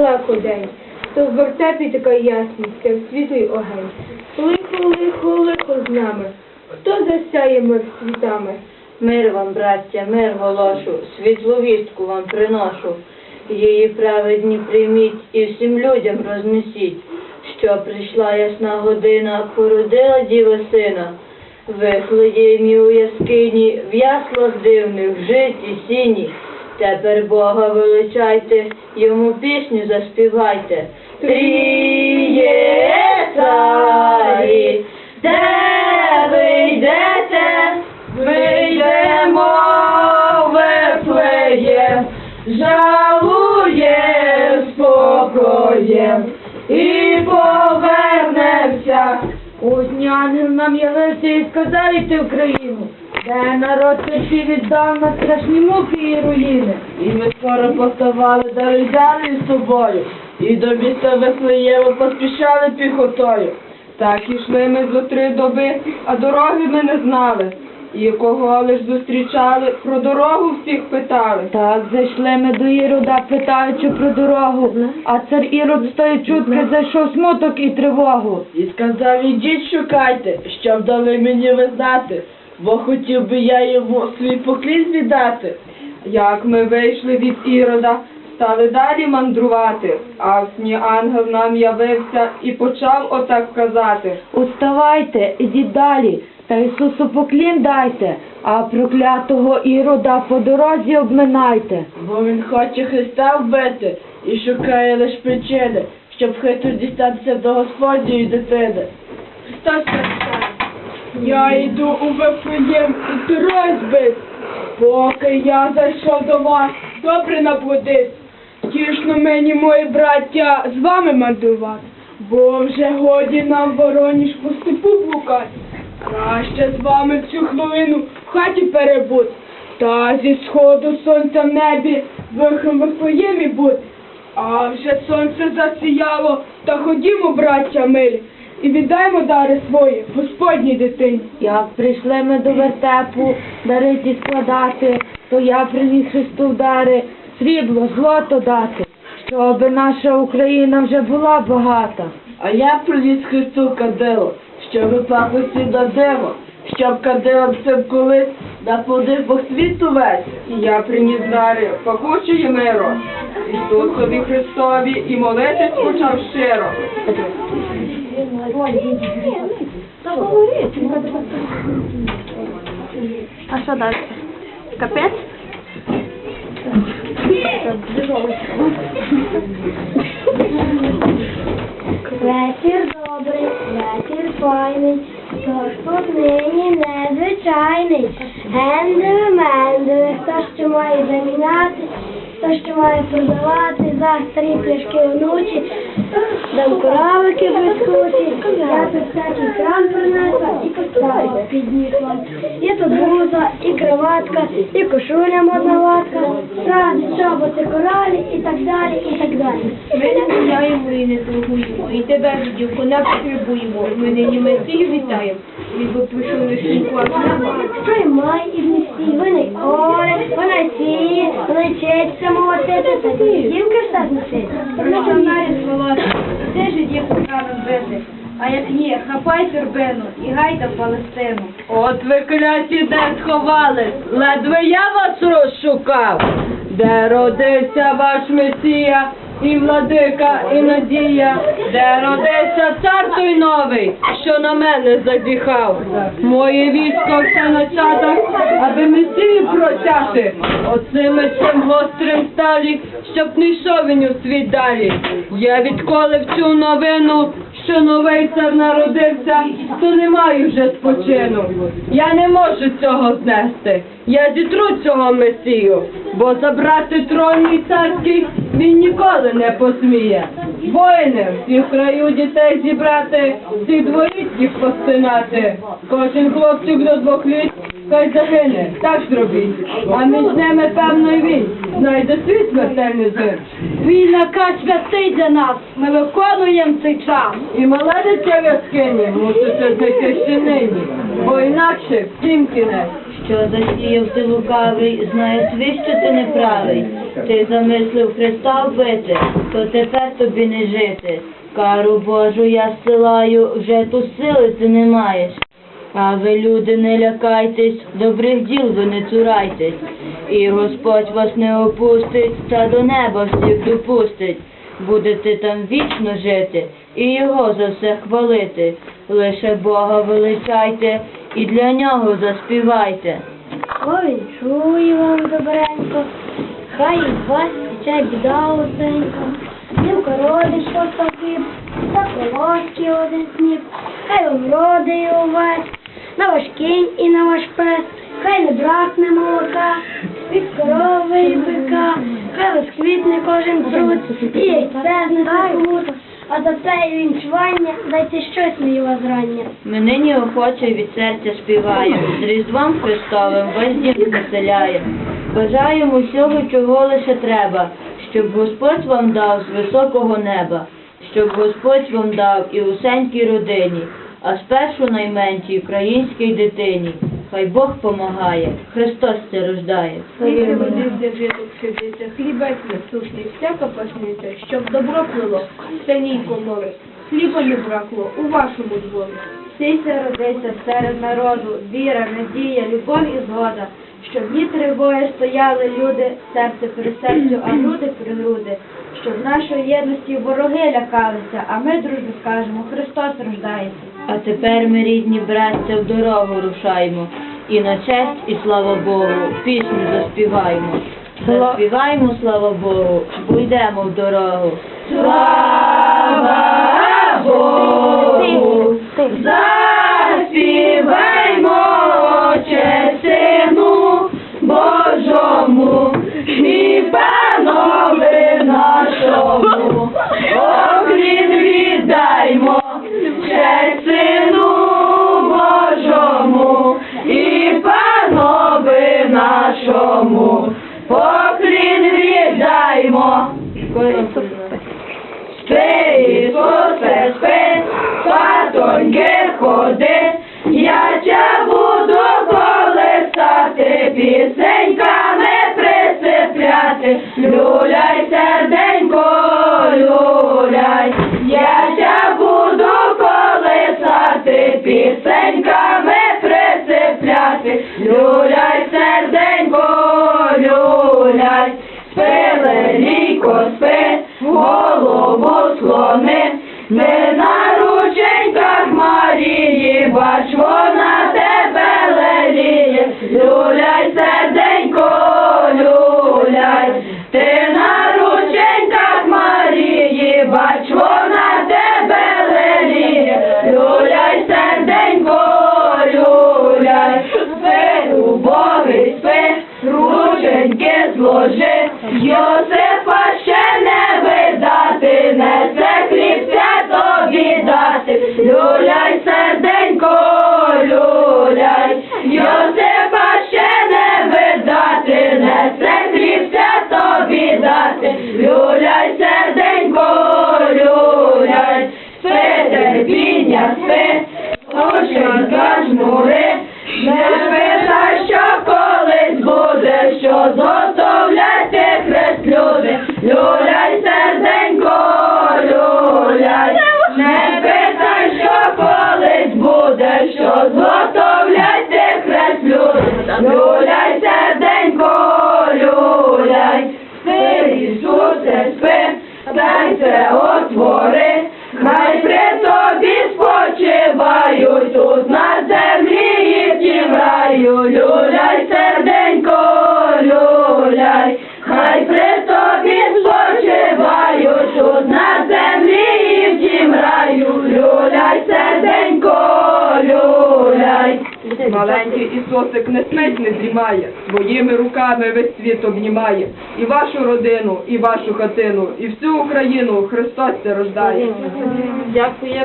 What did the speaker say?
Легко день, то в вертепі така ясність, як світлий огонь. Лихо, лихо, лихо з нами. Хто засяє мир світами? Мир вам, браття, мир голошу, світловістку вам приношу. Її праведні прийміть і всім людям рознесіть, що прийшла ясна година, породила діва сина. Вихлоді у яскині, в яслах дивних, в житті сіні. Тепер Бога величайте, йому пісню заспівайте. Тріє царі, де ви йдете? Вийдемо в Вифлеєм, жалує спокоєм і повернемося. Ось ангел нам явився і сказав йти в країну, де народ святий віддав на страшні муки і руїни. І ми скоро поставали, да й взяли із собою, і до міста Вифлеєму поспішали піхотою. Так ішли ми зо три доби, а дороги ми не знали. І кого лиш зустрічали, про дорогу всіх питали. Так зайшли ми до Ірода, питаючи про дорогу, а цар Ірод з тої чутки зайшов смуток і тривогу. І сказав, ідіть шукайте, щоб дали мені визнати, бо хотів би я йому свій поклін віддати. Як ми вийшли від Ірода, стали далі мандрувати, а в сні ангел нам явився і почав отак казати. Уставайте, ідіть далі, та Ісусу поклін дайте, а проклятого Ірода по дорозі обминайте. Бо він хоче Христа вбити і шукає лиш причини, щоб хитро дістатися до Господньої дитини. Христос Я йду у Вифлеєм і розбит. Поки я зайшов до вас, добре наплодить. Тішно мені, мої браття, з вами мандрувати, бо вже годі нам вороніж по степу блукати. Краще з вами в цю хвилину в хаті перебути, та зі сходу сонця в небі вихом Вифлеємі бути. А вже сонце засіяло, та ходімо, браття милі, і віддаймо дари свої Господній дитині. Як прийшли ми до вертепу дари ті складати, то я приніс Христу в дари, срібло, злото дати, щоб наша Україна вже була багата. А я приніс Христу кадило, щоб пахло всі на диво, щоб кадилом цим колись наплодив по світу весь. І я приніс дари пахучої миру, Ісусові Христові і молитись почав щиро. А що далі? Капець? Вечір добрий, вечір файний, тож тут нині незвичайний. Гендели, мендели, хто що має заміняти, хто що має продавати за старі пляшки вночі, дам я тут всякий кран принесла, і поставила піднісла. Є тут блуза, і кроватка, і кошуля модна латка, сради, чоботи, коралі, і так далі, і так далі. Ми не гуляємо і не торгуємо, і тебе, дівко, не потребуємо. Ми нині Месію вітаємо, від прийшов лишній клас Що й май і в місті, вони оре, вона сіє, вона четься молотити, та дівки все зносить. Про що знаєш, Володя, ти ж дівку треба бити, а як ні, хапай торбину і гайда Палестину. От ви кляті де сховались, ледве я вас розшукав, де родився ваш Месія, і владика, і надія, де родився цар той новий, що на мене задіхав. Моє військо все на чатах, аби Месію протяти, оцим цим гострим сталі, щоб не йшов він у світ далі. Я відколи в цю новину, що новий цар народився, то не маю вже спочину. Я не можу цього знести. Я зітру цього месію, бо забрати трон мій царський він ніколи не посміє. Воїни, всі в краю дітей зібрати, всі дворіть постинати. Кожен хлопчик до двох літ хай загине, так зробіть. А між ними певно й він знайде свій смертельний зир. Твій наказ святий для нас, ми виконуємо цей час. І мале дитя в яскині мусите знайти ще нині, бо інакше всім кінець. Що засіяв ти лукавий, знає свій, що ти неправий. Ти замислив Христа вбити, то тепер тобі не жити. Кару Божу я зсилаю, вже ту сили ти не маєш. А ви, люди, не лякайтесь, добрих діл ви не цурайтесь. І Господь вас не опустить, та до неба всіх допустить. Будете там вічно жити, і Його за все хвалити. Лише Бога величайте і для нього заспівайте. Ой, чую вам добренько, хай із вас тече біда. Дівка родить просто хліб, та колоски один сніп, хай вам родить увесь, на ваш кінь і на ваш пес, хай не бракне молока, від корови і бика, хай розквітне кожен труд, і яйце знесе кут, а за це вінчування дайте щось мені возрання. Нині охоче від серця співаємо, з Різдвом Христовим весь дім населяє. Бажаємо всього, чого лише треба, щоб Господь вам дав з високого неба, щоб Господь вам дав і усенькій родині, а спершу найменшій українській дитині. Хай Бог помагає, Христос це рождає. Сидиться, насушний, всяка пашниця, щоб добро плило, станійко море, хліба не бракло у вашому дворі. Сійся родися серед народу, віра, надія, любов і згода, щоб дні тривої стояли люди, серце при серцю, а груди при груди, щоб нашої єдності вороги лякалися, а ми дружбі скажемо, Христос рождається. А тепер ми, рідні братця, в дорогу рушаємо, і на честь, і слава Богу, пісню заспіваємо. Заспіваємо, слава Богу, бо йдемо в дорогу. Слава Богу! Заспіваймо, Спи, Ісусе, патоньки ходи, я тя буду колесати, пісеньками присипляти, люляй, серденько, бач вона тебе леліє, люляй, серденько, люляй, ти на рученьках Марії, бач вона тебе леліє, люляй, серденько, люляй, спи, убогий, спи, рученьки зложи, Йосифа серце отвори, хай при тобі спочивають. Тут на землі тім раю, люляй, серденько, люляй, хай при тобі спочивають. Тут на землі тім раю, люляй, серденько, люляй. Маленький Ісусик не спить, не дрімає, своїми руками весь світ обнімає. І вашу родину, і вашу хатину, і всю Україну Христос це рождає. Дякую.